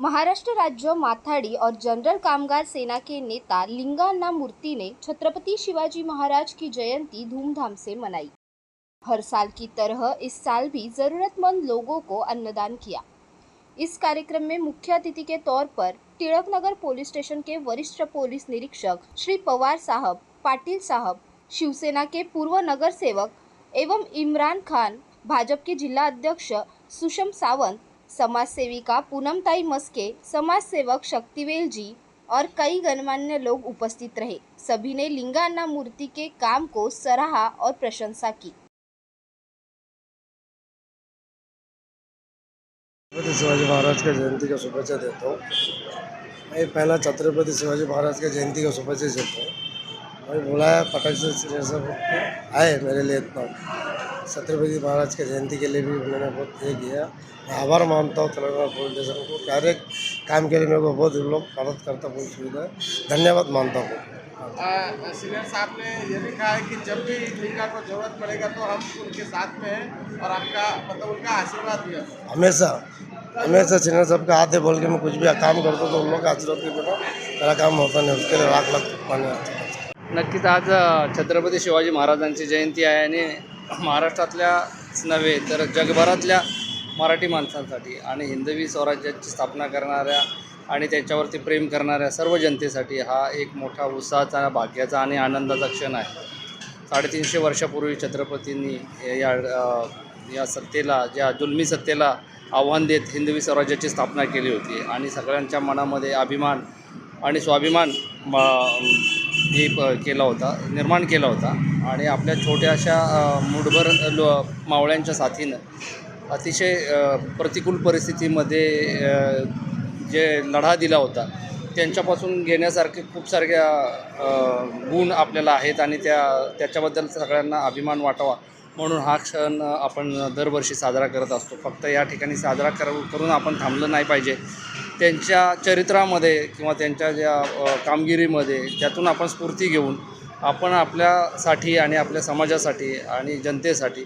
महाराष्ट्र राज्य माथाडी और जनरल कामगार सेना के नेता लिंगान्ना मूर्ति ने छत्रपति शिवाजी महाराज की जयंती धूमधाम से मनाई। हर साल की तरह इस साल भी ज़रूरतमंद लोगों को अन्नदान किया। इस कार्यक्रम में मुख्य अतिथि के तौर पर टिळकनगर पुलिस स्टेशन के वरिष्ठ पुलिस निरीक्षक श्री पवार साहब, पाटिल साहब, शिवसेना के पूर्व नगर सेवक एवं इमरान खान, भाजपा के जिला अध्यक्ष सुषम सावंत समाज सेविका पूनमताई मस्के समाज सेवक शक्तिवेल जी और कई गणमान्य लोग उपस्थित रहे। सभी ने लिंगान्ना मूर्ति के काम को सराहा और प्रशंसा की। छत्रपति शिवाजी महाराज का जयंती का शुभेच्छा देता हूँ। मैं पहला छत्रपति शिवाजी महाराज का जयंती का शुभेच्छा देता हूँ। मैं बुलाया सब आए मेरे लिए इतना। छत्रपति महाराज के जयंती के लिए भी उन्होंने बहुत ये किया। मैं आभार मानता हूँ तेलंगाना पुलिस स्टेशन को। कार्य काम के लिए मेरे को बहुत लोग मदद करता बहुत सुविधा है। धन्यवाद मानता हूँ। सीनियर साहब ने ये भी कहा है कि जब भी लिंगा को ज़रूरत पड़ेगा तो हम उनके साथ में हैं और आपका मतलब उनका आशीर्वाद भी है। हमेशा हमेशा सिन्हा साहब का हाथ है बोल के मैं कुछ भी काम करता हूँ तो उन लोग का आशीर्वाद के बिना मेरा काम होता नहीं उसके लिए लाख लाख मान्य आता नक्कीच आज छत्रपती शिवाजी महाराजांची जयंती आहे आणि महाराष्ट्रातल्याच नव्हे तर जगभरातल्या मराठी माणसांसाठी आणि हिंदवी स्वराज्याची स्थापना करणाऱ्या आणि त्याच्यावरती प्रेम करणाऱ्या सर्व जनतेसाठी हा एक मोठा उत्साहाचा भाग्याचा आणि आनंदाचा क्षण आहे. साडेतीनशे वर्षापूर्वी छत्रपतींनी या या सत्तेला ज्या जुलमी सत्तेला आव्हान देत हिंदवी स्वराज्याची स्थापना केली होती. आणि सगळ्यांच्या मनामध्ये अभिमान आणि स्वाभिमान म- हे प केला होता निर्माण केला होता आणि आपल्या छोट्याशा मुठभर लो मावळ्यांच्या साथीनं अतिशय प्रतिकूल परिस्थितीमध्ये जे लढा दिला होता त्यांच्यापासून घेण्यासारखे खूप सारख्या गुण आपल्याला आहेत आणि त्या त्याच्याबद्दल सगळ्यांना अभिमान वाटावा. म्हणून हा क्षण आपण दरवर्षी साजरा करत असतो. फक्त या ठिकाणी साजरा कर करून आपण थांबलं नाही पाहिजे. त्यांच्या चरित्रामध्ये किंवा त्यांच्या ज्या कामगिरीमध्ये त्यातून आपण स्फूर्ती घेऊन आपण आपल्यासाठी आणि आपल्या समाजासाठी आणि जनतेसाठी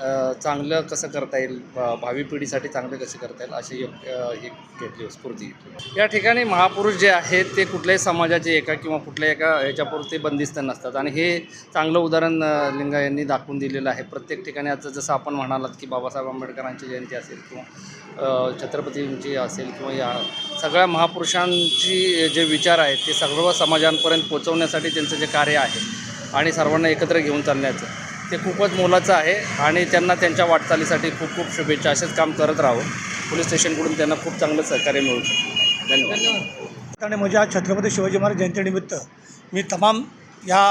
चांगलं कसं करता येईल? भावी पिढीसाठी चांगलं कसं करता येईल? अशी एक ही घेतली हो, स्फूर्ती घेतली हो. या ठिकाणी महापुरुष जे आहेत ते कुठल्याही समाजाचे एका किंवा कुठल्याही एका ह्याच्यापुरते बंदिस्त नसतात. आणि हे चांगलं उदाहरण लिंगा यांनी दाखवून दिलेलं आहे. प्रत्येक ठिकाणी आता जसं आपण म्हणालात की बाबासाहेब आंबेडकरांची जयंती असेल किंवा छत्रपतींची असेल किंवा या सगळ्या महापुरुषांची जे विचार आहेत ते सर्व समाजांपर्यंत पोचवण्यासाठी त्यांचं जे कार्य आहे आणि सर्वांना एकत्र घेऊन चालण्याचं. ते खूपच मोलाचं आहे आणि त्यांना त्यांच्या वाटचालीसाठी खूप खूप शुभेच्छा. असेच काम करत राहू. पोलीस स्टेशनकडून त्यांना खूप चांगलं सहकार्य मिळू शकतं. धन्यवाद. आणि म्हणजे माझ्या छत्रपती शिवाजी महाराज जयंतीनिमित्त मी तमाम या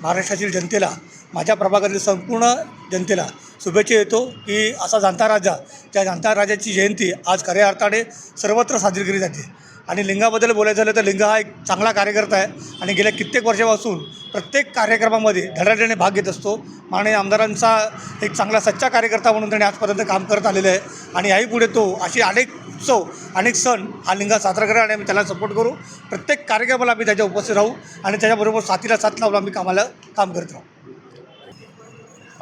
महाराष्ट्रातील जनतेला माझ्या प्रभागातील संपूर्ण जनतेला शुभेच्छा येतो की असा जाणता राजा त्या जाणता राजाची जयंती आज खऱ्या अर्थाने सर्वत्र साजरी केली जाते. आणि लिंगाबद्दल बोलायचं झालं तर लिंग हा एक चांगला कार्यकर्ता आहे. आणि गेल्या कित्येक वर्षापासून प्रत्येक कार्यक्रमामध्ये धडाडीने भाग घेत असतो. माननीय आमदारांचा एक चांगला सच्चा कार्यकर्ता म्हणून त्याने आजपर्यंत काम करत आलेलं आहे. आणि याही पुढे तो अशी अनेक उत्सव अनेक सण हा लिंगा साजरा करा आणि आम्ही त्याला सपोर्ट करू. प्रत्येक कार्यक्रमाला आम्ही त्याच्या उपस्थित राहू आणि त्याच्याबरोबर साथीला साथ लावून आम्ही कामाला काम करत राहू.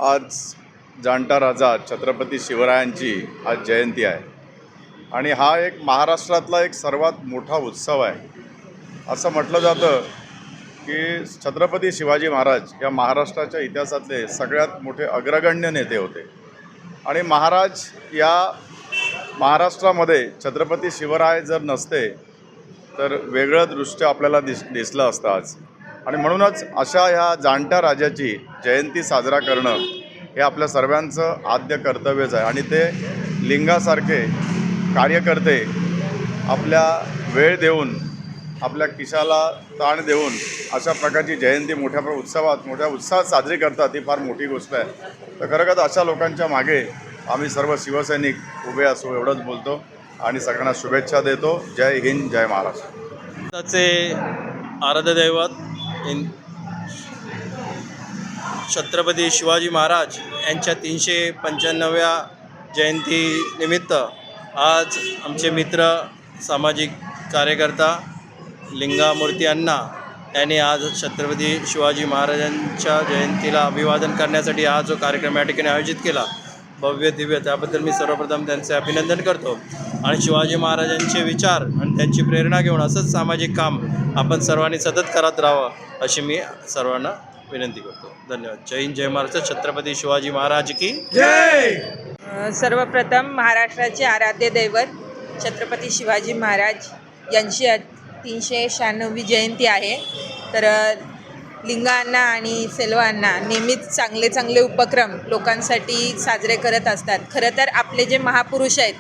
आज जाणता राजा छत्रपती शिवरायांची आज जयंती आहे. आणि हा एक महाराष्ट्रातला एक सर्वात मोठा उत्सव आहे. असं म्हटलं जातं की छत्रपती शिवाजी महाराज या महाराष्ट्राच्या इतिहासातले सगळ्यात मोठे अग्रगण्य नेते होते. आणि महाराज या महाराष्ट्रामध्ये छत्रपती शिवराय जर नसते तर वेगळं दृश्य आपल्याला दिस दिसलं असतं आज. आणि म्हणूनच अशा ह्या जाणत्या राजाची जयंती साजरा करणं हे आपल्या सर्वांचं आद्य कर्तव्यच आहे. आणि ते लिंगासारखे कार्यकर्ते आपल्या वेळ देऊन आपल्या खिशाला ताण देऊन अशा प्रकारची जयंती मोठ्या प्र- उत्सवात मोठ्या उत्साहात साजरी करतात ही फार मोठी गोष्ट आहे. तर खरं तर अशा लोकांच्या मागे आम्ही सर्व शिवसैनिक उभे असू एवढंच बोलतो आणि सगळ्यांना शुभेच्छा देतो. जय हिंद जय महाराष्ट्र. त्याचे आराध्य दैवत इन छत्रपती शिवाजी महाराज यांच्या तीनशे पंच्याण्णव्या जयंतीनिमित्त आज आमचे मित्र सामाजिक कार्यकर्ता लिंगामूर्ती अण्णा यांनी आज छत्रपती शिवाजी महाराजांच्या जयंतीला अभिवादन करण्यासाठी हा जो कार्यक्रम या ठिकाणी आयोजित केला भव्य दिव्य त्याबद्दल मी सर्वप्रथम त्यांचे अभिनंदन करतो. आणि शिवाजी महाराजांचे विचार आणि त्यांची प्रेरणा घेऊन असंच सामाजिक काम आपण सर्वांनी सतत करत राहावं अशी मी सर्वांना विनंती करतो. धन्यवाद. जय हिंद जय महाराष्ट्र. छत्रपती शिवाजी महाराज की जय! सर्वप्रथम महाराष्ट्राचे आराध्य दैवत छत्रपती शिवाजी महाराज यांची तीनशे शहाण्णवी जयंती आहे. तर लिंगांना आणि सेल्वांना नेहमीच चांगले चांगले उपक्रम लोकांसाठी साजरे करत असतात. खरं तर आपले जे महापुरुष आहेत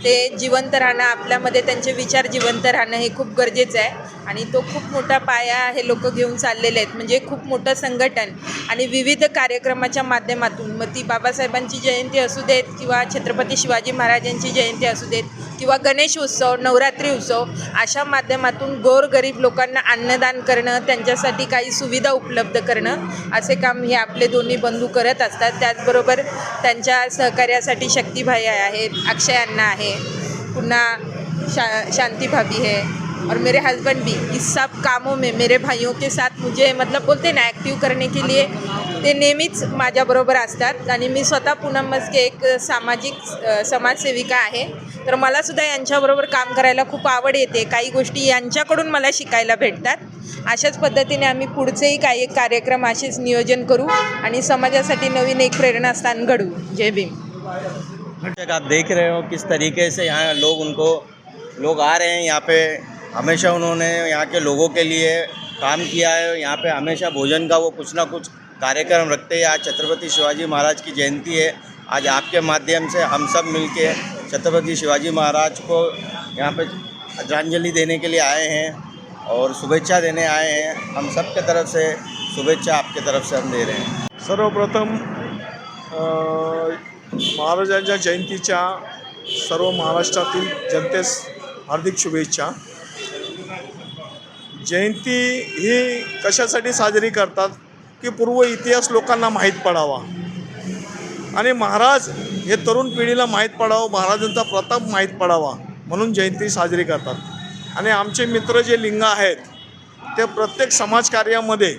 ते जिवंत राहणं आपल्यामध्ये त्यांचे विचार जिवंत राहणं हे खूप गरजेचं आहे. आणि तो खूप मोठा पाया हे लोक घेऊन चाललेले आहेत. म्हणजे खूप मोठं संघटन आणि विविध कार्यक्रमाच्या माध्यमातून मग ती बाबासाहेबांची जयंती असू देत किंवा छत्रपती शिवाजी महाराजांची जयंती असू देत किंवा गणेश उत्सव नवरात्री उत्सव अशा माध्यमातून गोरगरीब लोकांना अन्नदान करणं त्यांच्यासाठी काही सुविधा उपलब्ध करणं असे काम हे आपले दोन्ही बंधू करत असतात. त्याचबरोबर त्यांच्या सहकार्यासाठी शक्तिभाई आहेत अक्षय अण्णा आहे पुन्हा शा शांति भाभी और मेरे हस्बैंड भी इस सब कामों में मेरे भाइयों के साथ मुझे मतलब बोलते ना ॲक्टिव्ह करने के लिए ते नेहमीच माझ्याबरोबर असतात. आणि मी स्वतः पूनम मस्के एक सामाजिक समाजसेविका आहे. तर मलासुद्धा यांच्याबरोबर काम करायला खूप आवड येते. काही गोष्टी यांच्याकडून मला शिकायला भेटतात. अशाच पद्धतीने आम्ही पुढचेही काही एक कार्यक्रम असेच नियोजन करू आणि समाजासाठी नवीन एक प्रेरणास्थान घडू. जय भीम. आप देख रहे हो किस तरीके से यहाँ लोग उनको लोग आ रहे हैं यहाँ पे। हमेशा उन्होंने यहाँ के लोगों के लिए काम किया है यहाँ पे हमेशा भोजन का वो कुछ ना कुछ कार्यक्रम रखते हैं। आज छत्रपति शिवाजी महाराज की जयंती है। आज आपके माध्यम से हम सब मिलके छत्रपति शिवाजी महाराज को यहाँ पे श्रद्धांजलि देने के लिए आए हैं और शुभेच्छा देने आए हैं। हम सब के तरफ़ से शुभेच्छा आपके तरफ़ से हम दे रहे हैं। सर्वप्रथम महाराजांच्या जयंतीच्या सर्व महाराष्ट्रातील जनतेस हार्दिक शुभेच्छा. जयंती ही कशासाठी साजरी करतात की पूर्व इतिहास लोकांना माहीत पडावा. आणि महाराज हे तरुण पिढीला माहीत पडावं महाराजांचा प्रताप माहीत पडावा म्हणून जयंती साजरी करतात. आणि आमचे मित्र जे लिंग आहेत ते प्रत्येक समाजकार्यामध्ये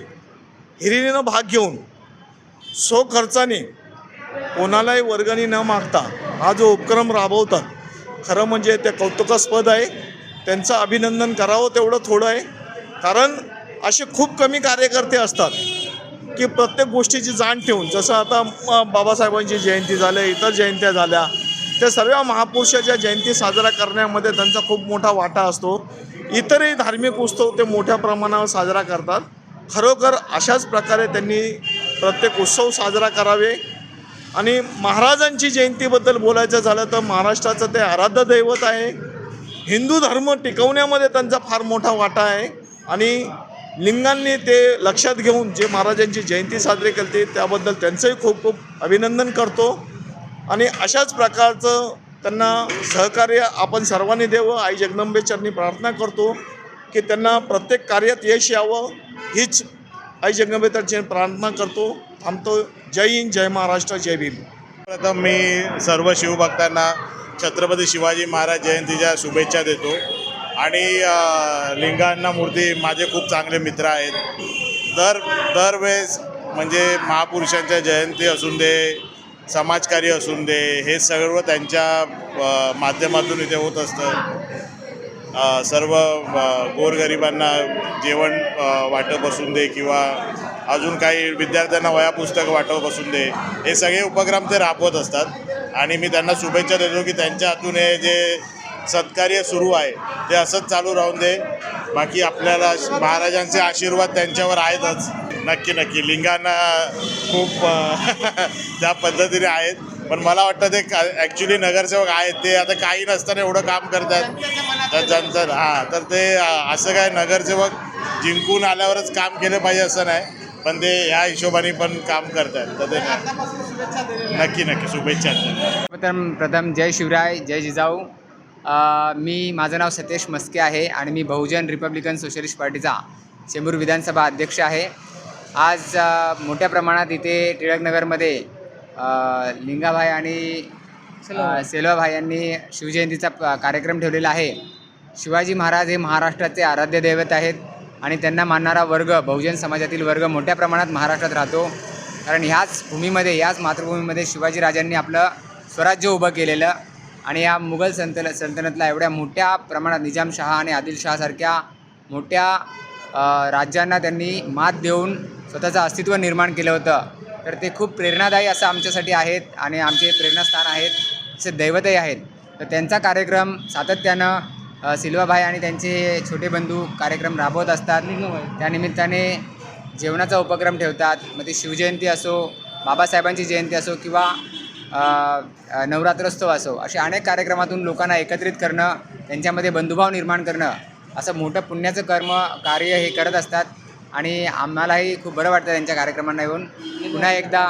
हिरिरीनं भाग घेऊन सो खर्चाने कोणालाही वर्गणी न मागता हा जो उपक्रम राबवतात खरं म्हणजे ते कौतुकास्पद आहे. त्यांचं अभिनंदन करावं तेवढं थोडं आहे. कारण असे खूप कमी कार्यकर्ते असतात की प्रत्येक गोष्टीची जाण ठेवून जसं आता बाबासाहेबांची जयंती झाल्या इतर जयंत्या झाल्या त्या सर्व महापुरुषाच्या जयंती साजरा करण्यामध्ये त्यांचा खूप मोठा वाटा असतो. इतरही धार्मिक उत्सव ते मोठ्या प्रमाणावर साजरा करतात. खरोखर अशाच प्रकारे त्यांनी प्रत्येक उत्सव साजरा करावे. आणि महाराजांची जयंतीबद्दल बोलायचं झालं तर महाराष्ट्राचं ते आराध्य दैवत आहे. हिंदू धर्म टिकवण्यामध्ये त्यांचा फार मोठा वाटा आहे. आणि लिंगांनी ते लक्षात घेऊन जे महाराजांची जयंती साजरी करते त्याबद्दल त्यांचंही खूप खूप अभिनंदन करतो. आणि अशाच प्रकारचं त्यांना सहकार्य आपण सर्वांनी द्यावं आई जगदंबेचरणी प्रार्थना करतो की त्यांना प्रत्येक कार्यात यश यावं हीच आई जगदंबेचरणी प्रार्थना करतो. थांबतो. जय हिंद जय महाराष्ट्र जय भीम. प्रथम मी सर्व शिवभक्तांना छत्रपती शिवाजी महाराज जयंतीच्या शुभेच्छा देतो. आणि लिंगाण्णा मूर्ती माझे खूप चांगले मित्र आहेत. दर दरवेळेस म्हणजे महापुरुषांच्या जयंती असून दे समाजकार्य असून दे हे सर्व त्यांच्या माध्यमातून इथे होत असतं. सर्व गोरगरिबांना जेवण वाटप असून दे किंवा अजून काही विद्यार्थ्यांना वया पुस्तकं वाटप असून दे हे सगळे उपक्रम ते राबवत असतात. आणि मी त्यांना शुभेच्छा देतो की त्यांच्या हातून हे जे सत्कार्य सुरू आहे. ते असंच चालू राहून दे. बाकी आपल्याला महाराजांचे आशीर्वाद त्यांच्यावर आहेतच. नक्की नक्की. लिंगांना खूप त्या पद्धतीने आहेत. पण मला वाटतं ते ॲक्च्युली नगरसेवक आहेत. ते आता काही नसताना एवढं काम करतात तर जनता हां तर ते असं काय नगरसेवक जिंकून आल्यावरच काम केलं पाहिजे असं नाही. पण ते ह्या हिशोबाने पण काम करतात तर ते नक्की नक्की. शुभेच्छा. प्रथम प्रथम जय शिवराय जय जिजाऊ. मी माझं नाव सतेश मस्के आहे आणि मी बहुजन रिपब्लिकन सोशलिस्ट पार्टीचा चेंबूर विधानसभा अध्यक्ष आहे. आज मोठ्या प्रमाणात इथे टिळकनगरमध्ये लिंगाभाई आणि सेल्वाभाई यांनी शिवजयंतीचा कार्यक्रम ठेवलेला आहे. शिवाजी महाराज हे महाराष्ट्राचे आराध्य दैवत आहेत आणि त्यांना मानणारा वर्ग बहुजन समाजातील वर्ग मोठ्या प्रमाणात महाराष्ट्रात राहतो. कारण ह्याच भूमीमध्ये ह्याच मातृभूमीमध्ये शिवाजीराजांनी आपलं स्वराज्य उभं केलेलं आणि या मुघल संतल सल्तनतला एवढ्या मोठ्या प्रमाणात निजामशहा आणि आदिलशहासारख्या मोठ्या राज्यांना त्यांनी मात देऊन स्वतःचं अस्तित्व निर्माण केलं होतं. तर ते खूप प्रेरणादायी असं आमच्यासाठी आहेत आणि आमचे प्रेरणास्थान आहेत तसे दैवतही आहेत. तर त्यांचा कार्यक्रम सातत्यानं सिल्वाभाई आणि त्यांचे छोटे बंधू कार्यक्रम राबवत असतात. त्यानिमित्ताने जेवणाचा उपक्रम ठेवतात. मग ती शिवजयंती असो बाबासाहेबांची जयंती असो किंवा नवरात्रोत्सव असो असे अनेक कार्यक्रमातून लोकांना एकत्रित करणं त्यांच्यामध्ये बंधुभाव निर्माण करणं असं मोठं पुण्याचं कर्म कार्य हे करत असतात. आणि आम्हालाही खूप बरं वाटतं त्यांच्या कार्यक्रमांना येऊन. पुन्हा एकदा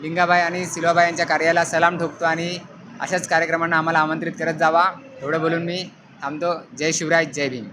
लिंगाबाई आणि सिलवाबाई यांच्या कार्याला सलाम ठोकतो आणि अशाच कार्यक्रमांना आम्हाला आमंत्रित करत जावा. एवढं बोलून मी थांबतो. जय शिवराय जय भीम.